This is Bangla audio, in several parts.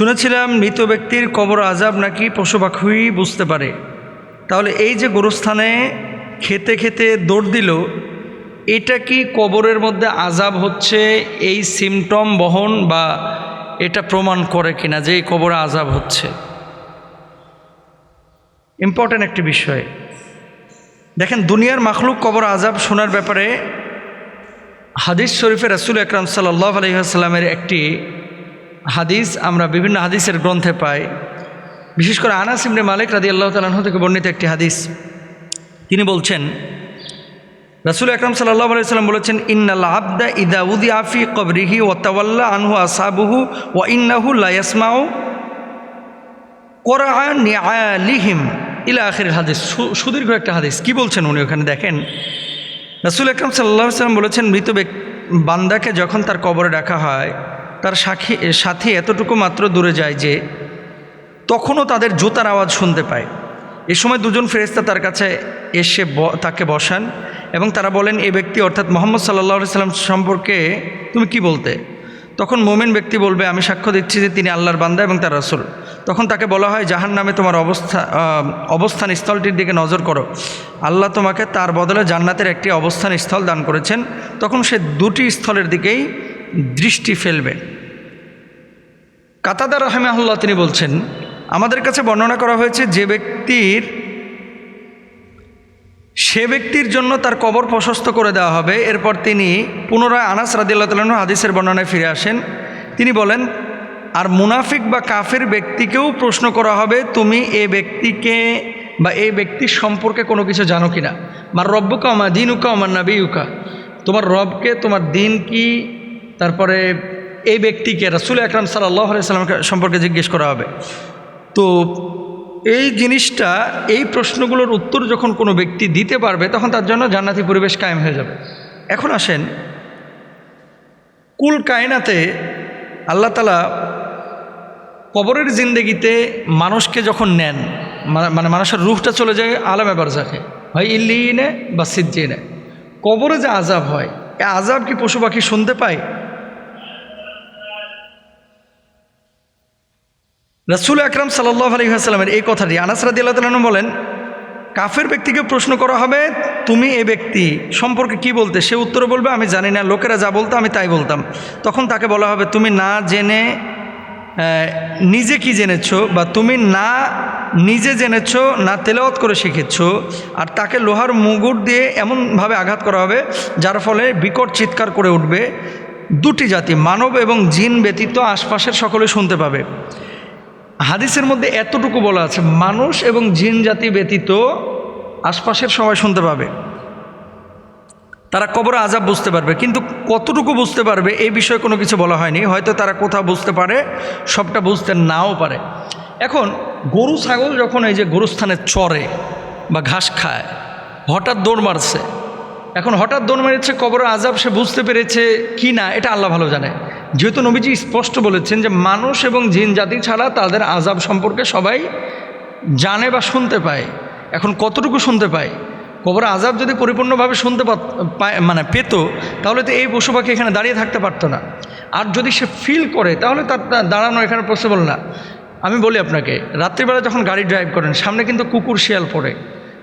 শুনেছিলাম মৃত ব্যক্তির কবর আজাব নাকি পশু পাখি বুঝতে পারে। তাহলে এই যে গোরস্থানে খেতে খেতে দৌড় দিল, এটা কি কবরের মধ্যে আজাব হচ্ছে, এই সিমটম বহন বা এটা প্রমাণ করে কিনা যে এই কবরে আজাব হচ্ছে? ইম্পর্ট্যান্ট একটি বিষয়। দেখেন, দুনিয়ার মাখলুক কবর আজাব শোনার ব্যাপারে হাদিস শরীফের রাসুল আকরাম সাল্লাহ আলহিহাস্লামের একটি হাদিস আমরা বিভিন্ন হাদিসের গ্রন্থে পাই। বিশেষ করে আনাস ইমরে মালিক রাদি আল্লাহ তালাহ থেকে বর্ণিত একটি হাদিস। তিনি বলছেন, রাসুল আকরাম সাল্লাহ আলাইসাল্লাম বলেছেন, ইন্নাল আবদা ইদা উদি আফি কবরিহি ও তাওয়াল্লা আনহু আসাবুহু ও ইন্নাহু লায়াসমাউ কোরআ নিআলিহিম। ইলা আখির হাদিস। সুদীর্ঘ একটা হাদিস। কি বলছেন উনি ওখানে? দেখেন, রাসুল আকরাম সাল্লাহ সাল্লাম বলেছেন, মৃত বান্দাকে যখন তার কবরে রাখা হয় তার সাক্ষী সাথী এতটুকু মাত্র দূরে যায় যে তখনও তাদের জুতার আওয়াজ শুনতে পায়। এ সময় দুজন ফেরেস্তা তার কাছে এসে তাকে বসান এবং তারা বলেন, এ ব্যক্তি অর্থাৎ মোহাম্মদ সাল্লাহ সাল্লাম সম্পর্কে তুমি কি বলতে? তখন মোমেন ব্যক্তি বলবে, আমি সাক্ষ্য দিচ্ছি যে তিনি আল্লাহর বান্দা এবং তার রাসূল। তখন তাকে বলা হয়, জাহান নামে তোমার অবস্থা অবস্থান স্থলটির দিকে নজর করো। আল্লাহ তোমাকে তার বদলে জান্নাতের একটি অবস্থান স্থল দান করেছেন। তখন সে দুটি স্থলের দিকেই দৃষ্টি ফেলবে। কাতাদার রহমাহুল্লাহ তিনি বলছেন, আমাদের কাছে বর্ণনা করা হয়েছে যে ব্যক্তির, সে ব্যক্তির জন্য তার কবর প্রশস্ত করে দেওয়া হবে। এরপর তিনি পুনরায় আনাস রাদিল্লাহ তালন হাদিসের বর্ণনায় ফিরে আসেন। তিনি বলেন, আর মুনাফিক বা কাফের ব্যক্তিকেও প্রশ্ন করা হবে, তুমি এ ব্যক্তিকে বা এই ব্যক্তির সম্পর্কে কোনো কিছু জানো কি না মার রব্বুকা আমার দিন উকা আমার নাবি উকা তোমার রবকে, তোমার দিন কি তারপরে এই ব্যক্তিকে রাসুল আকরাম সাল্লাহ সাল্লামকে সম্পর্কে জিজ্ঞেস করা হবে। তো এই জিনিসটা, এই প্রশ্নগুলোর উত্তর যখন কোনো ব্যক্তি দিতে পারবে, তখন তার জন্য জান্নাতি পরিবেশ কায়েম হয়ে যাবে। এখন আসেন, কুল কায়নাতে আল্লাহ তালা কবরের জিন্দগিতে মানুষকে যখন নেন মানে মানুষের রুহটা চলে যায় আলামে বারজাখে হয় ইল্লিনে বা সিজ্জিনে। কবরে যে আজাব হয়, এ আজাব কি পশু পাখি শুনতে পায়? রাসুল আকরাম সাল্লাহ আলী আসসালামের এই কথাটি আনাস রাদি আল্লাহ বলেন, কাফের ব্যক্তিকে প্রশ্ন করা হবে, তুমি এ ব্যক্তি সম্পর্কে কি বলতে? সে উত্তর বলবে, আমি জানি না, লোকেরা যা বলতো আমি তাই বলতাম। তখন তাকে বলা হবে, তুমি না জেনে নিজে কি জেনেছো বা তুমি না নিজে জেনেছো, না তেলাওয়াত করে শিখেছো? আর তাকে লোহার মুগুর দিয়ে এমনভাবে আঘাত করা হবে, যার ফলে বিকট চিৎকার করে উঠবে, দুটি জাতি, মানব এবং জিন ব্যতীত আশপাশের সকলে শুনতে পাবে। হাদিসের মধ্যে এতটুকু বলা আছে, মানুষ এবং জিন জাতি ব্যতীত আশপাশের সবাই শুনতে পাবে। তারা কবর আজাব বুঝতে পারবে, কিন্তু কতটুকু বুঝতে পারবে এই বিষয়ে কোনো কিছু বলা হয়নি। হয়তো তারা কোথাও বুঝতে পারে, সবটা বুঝতে নাও পারে। এখন গরু, ছাগল যখন এই যে গরুস্থানে চরে বা ঘাস খায়, হঠাৎ দৌড় মারছে, এখন হঠাৎ দৌড় মেরেছে, কবর আজাব সে বুঝতে পেরেছে কি না, এটা আল্লাহ ভালো জানে। যেহেতু নবীজি স্পষ্ট বলেছেন যে মানুষ এবং জিন জাতি ছাড়া তাদের আজাব সম্পর্কে সবাই জানে বা শুনতে পায়। এখন কতটুকু শুনতে পায়? কবর আজাব যদি পরিপূর্ণভাবে শুনতে মানে পেত, তাহলে তো এই পশু পাখি এখানে দাঁড়িয়ে থাকতে পারতো না। আর যদি সে ফিল করে, তাহলে তার দাঁড়ানো এখানে পসিবল না। আমি বলি আপনাকে, রাত্রিবেলা যখন গাড়ি ড্রাইভ করেন, সামনে কিন্তু কুকুর শিয়াল পড়ে।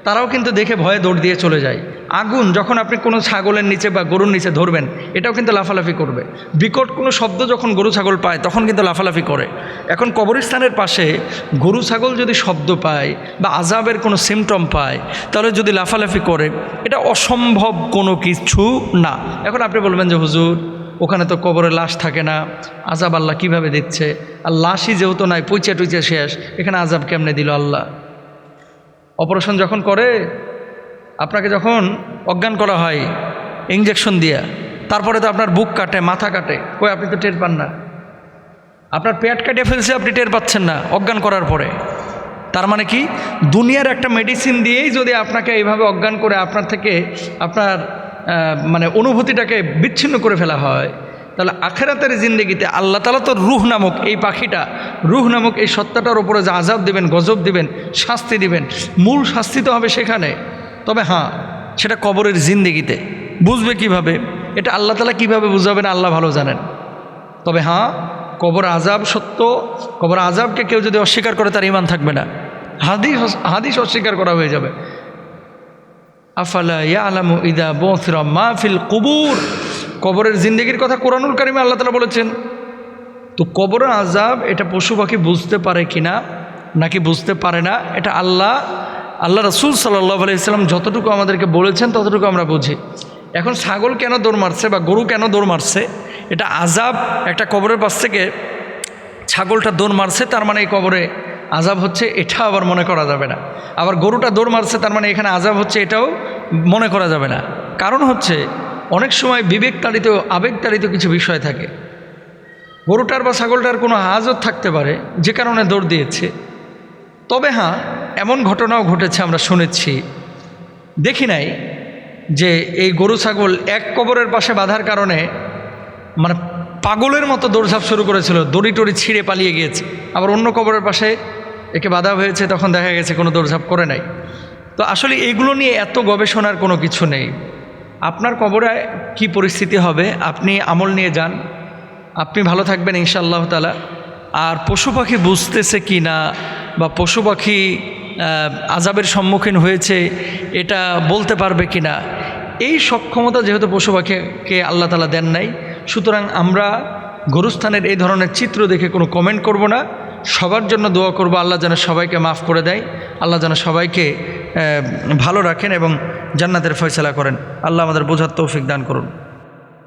তারাও কিন্তু দেখে ভয়ে দৌড় দিয়ে চলে যায়। আগুন যখন আপনি কোনো ছাগলের নিচে বা গরুর নিচে ধরবেন, এটাও কিন্তু লাফালাফি করবে। বিকট কোনো শব্দ যখন গরু ছাগল পায়, তখন কিন্তু লাফালাফি করে। এখন কবরস্থানের পাশে গরু ছাগল যদি শব্দ পায় বা আজাবের কোনো সিমটম পায়, তাহলে যদি লাফালাফি করে, এটা অসম্ভব কোনো কিছু না। এখন আপনি বলবেন যে, হুজুর, ওখানে তো কবরে লাশ থাকে না। আজাব আল্লাহ কীভাবে দিচ্ছে? আর লাশই যেহেতু নাই পুইচা টুইচা শেষ। এখানে আজাব কেমনে দিল আল্লাহ? অপারেশন যখন করে, আপনাকে যখন অজ্ঞান করা হয় ইঞ্জেকশন দিয়া, তারপরে তো আপনার বুক কাটে, মাথা কাটে, কই আপনি তো টের পান না। আপনার পেট কাটে ফেলছে, আপনি টের পাচ্ছেন না, অজ্ঞান করার পরে। তার মানে কি? দুনিয়ার একটা মেডিসিন দিয়েই যদি আপনাকে এইভাবে অজ্ঞান করে আপনার থেকে আপনার মানে অনুভূতিটাকে বিচ্ছিন্ন করে ফেলা হয় তাহলে আখেরাতের জিন্দগিতে আল্লাহ তালা তো রুহ নামক এই পাখিটা, রুহ নামক এই সত্তাটার উপরে যে আজাব দেবেন, গজব দিবেন, শাস্তি দিবেন, মূল শাস্তি তো হবে সেখানে। তবে হ্যাঁ সেটা কবরের জিন্দগিতে। বুঝবে কীভাবে? এটা আল্লাহ তালা কীভাবে বুঝাবেন আল্লাহ ভালো জানেন। তবে হ্যাঁ কবর আজাব সত্য, কবর আজাবকে কেউ যদি অস্বীকার করে তার ইমান থাকবে না। হাদিস হাদিস অস্বীকার করা হয়ে যাবে। আফালা ইয়ালামু ইদা বসরা মাহফিল কুবুর? কবরের জিন্দগির কথা কোরআনুল কারিমে আল্লাহ তালা বলেছেন। তো কবরের আজাব এটা পশু পাখি বুঝতে পারে কিনা, নাকি বুঝতে পারে না, এটা আল্লাহ আল্লাহ রসুল সাল্লাহ আলাইসাল্লাম যতটুকু আমাদেরকে বলেছেন ততটুকু আমরা বুঝি। এখন ছাগল কেন দৌড় মারছে বা গরু কেন দৌড় মারছে, এটা আজাব একটা কবরের পাশ থেকে ছাগলটা দৌড় মারছে, তার মানে এই কবরে আজাব হচ্ছে, এটা আবার মনে করা যাবে না। আবার গরুটা দৌড় মারছে, তার মানে এখানে আজাব হচ্ছে, এটাও মনে করা যাবে না। কারণ হচ্ছে অনেক সময় বিবেক তাড়িত আবেগ কিছু বিষয় থাকে। গরুটার বা ছাগলটার কোনো হাজত থাকতে পারে, যে কারণে দৌড় দিয়েছে। তবে হ্যাঁ এমন ঘটনাও ঘটেছে, আমরা শুনেছি। দেখি নাই যে এই গরু ছাগল এক কবরের পাশে বাঁধার কারণে মানে পাগলের মতো দৌড়ঝাঁপ শুরু করেছিল দড়ি টড়ি ছিঁড়ে পালিয়ে গিয়েছে। আবার অন্য কবরের পাশে একে বাধা হয়েছে, তখন দেখা গেছে কোনো দৌড়ঝাঁপ করে নাই। তো আসলে এগুলো নিয়ে এত গবেষণার কোনো কিছু নেই। আপনার কবরে কি পরিস্থিতি হবে? আপনি আমল নিয়ে যান। আপনি ভালো থাকবেন ইনশাআল্লাহ তালা আর পশু পাখি বুঝতেছে কি না বা পশু পাখি আজাবের সম্মুখীন হয়েছে, এটা বলতে পারবে কি না? এই সক্ষমতা যেহেতু পশু পাখিকে আল্লাহ তালা দেন নাই, সুতরাং আমরা গরুস্থানের এই ধরনের চিত্র দেখে কোনো কমেন্ট করব না। সবার জন্য দোয়া করব, আল্লাহ যেন সবাইকে মাফ করে দেয়। আল্লাহ যেন সবাইকে ভালো রাখেন এবং জান্নাতের ফয়সলা করেন। আল্লাহ আমাদের বোঝার তৌফিক দান করুন।